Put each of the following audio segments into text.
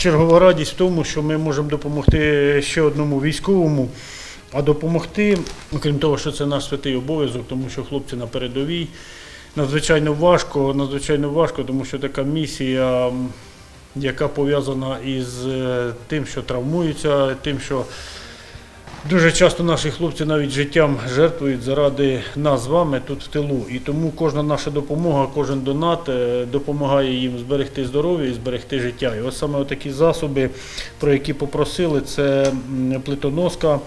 чергова радість в тому, що ми можемо допомогти ще одному військовому. А допомогти, окрім того, що це наш святий обов'язок, тому що хлопці на передовій надзвичайно важко, надзвичайно важко, тому що така місія, яка пов'язана із е, тим, що травмуються, тим, що Дуже часто наші хлопці навіть життям жертвують заради нас з вами тут в тилу. І тому кожна наша допомога, кожен донат е, допомагає їм зберегти здоров'я і зберегти життя. І ось саме такі засоби, про які попросили, це плитоноска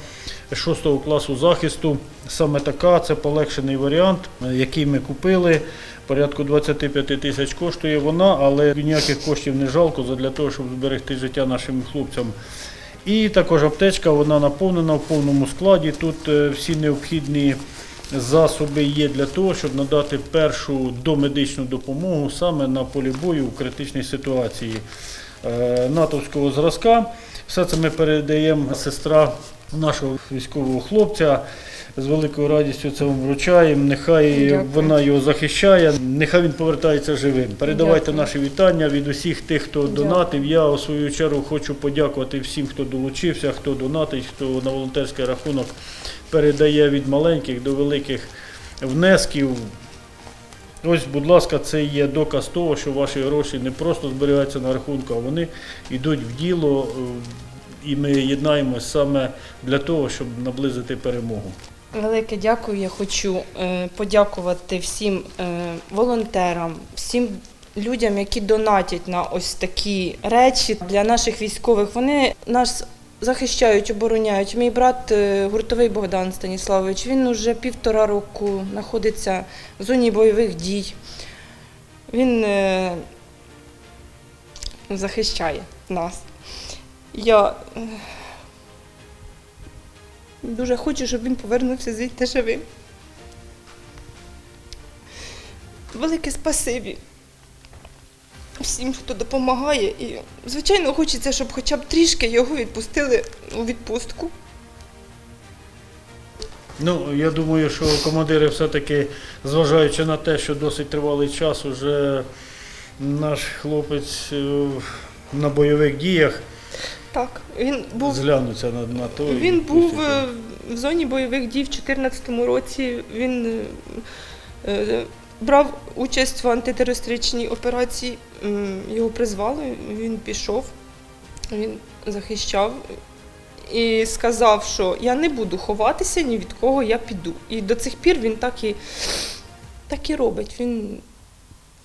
6 класу захисту. Саме така, це полегшений варіант, е, який ми купили. Порядку 25 тисяч коштує вона, але ніяких коштів не жалко для того, щоб зберегти життя нашим хлопцям. І також аптечка, вона наповнена в повному складі. Тут е, всі необхідні засоби є для того, щоб надати першу домедичну допомогу саме на полі бою у критичній ситуації е, натовського зразка. Все це ми передаємо сестра нашого військового хлопця. З великою радістю це вам вручаємо. Нехай Дякую. вона його захищає, нехай він повертається живим. Передавайте Дякую. наші вітання від усіх тих, хто Дякую. донатив. Я у свою чергу хочу подякувати всім, хто долучився, хто донатить, хто на волонтерський рахунок передає від маленьких до великих внесків. Ось, будь ласка, це є доказ того, що ваші гроші не просто зберігаються на рахунку, а вони йдуть в діло, е, і ми єднаємось саме для того, щоб наблизити перемогу. Велике дякую. Я хочу е, подякувати всім е, волонтерам, всім людям, які донатять на ось такі речі для наших військових. Вони нас захищають, обороняють. Мій брат е, гуртовий Богдан Станіславович. Він уже півтора року знаходиться в зоні бойових дій. Він захищає нас. Я Дуже хочу, щоб він повернувся звідти живим. Велике спасибі всім, хто допомагає. І, звичайно, хочеться, щоб хоча б трішки його відпустили у відпустку. Ну, я думаю, що командири все-таки, зважаючи на те, що досить тривалий час уже наш хлопець е, на бойових діях Так, він був, зглянуться на, на то. і він був е, в зоні бойових дій в 2014 році. Він е, е, брав участь в антитерористичній операції. Його призвали, він пішов, він захищав і сказав, що я не буду ховатися ні від кого я піду. І до цих пір він так і, так і робить. Він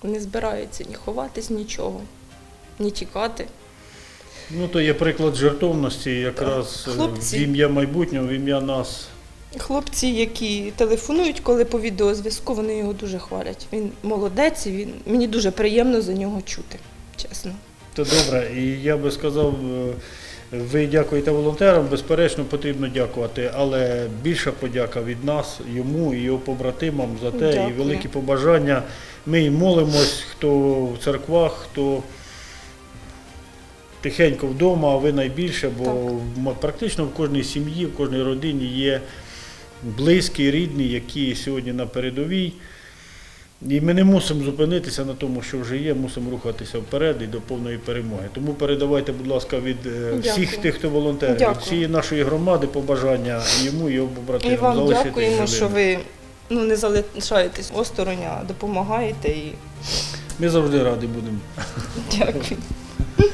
не збирається ні ховатись, нічого, ні тікати. Ну, то є приклад жертовності, якраз е, Хлопці. в ім'я майбутнього, в ім'я нас. Хлопці, які телефонують, коли по відеозв'язку, вони його дуже хвалять. Він молодець, і він мені дуже приємно за нього чути, чесно. Це добре. І я би сказав, е, ви дякуєте волонтерам, безперечно, потрібно дякувати, але більша подяка від нас, йому і його побратимам за те, і великі побажання. Ми молимось, хто в церквах, хто тихенько вдома, а ви найбільше, бо Так. практично в кожній сім'ї, в кожній родині є близькі, рідні, які сьогодні на передовій. І ми не мусимо зупинитися на тому, що вже є, мусимо рухатися вперед і до повної перемоги. Тому передавайте, будь ласка, від е, всіх Дякую. тих, хто волонтерів, від всієї нашої громади побажання йому і його І побратимам вам залишитись дякуємо, живими. що ви ну, не залишаєтесь осторонь, а допомагаєте. І Ми завжди раді будемо. дякую.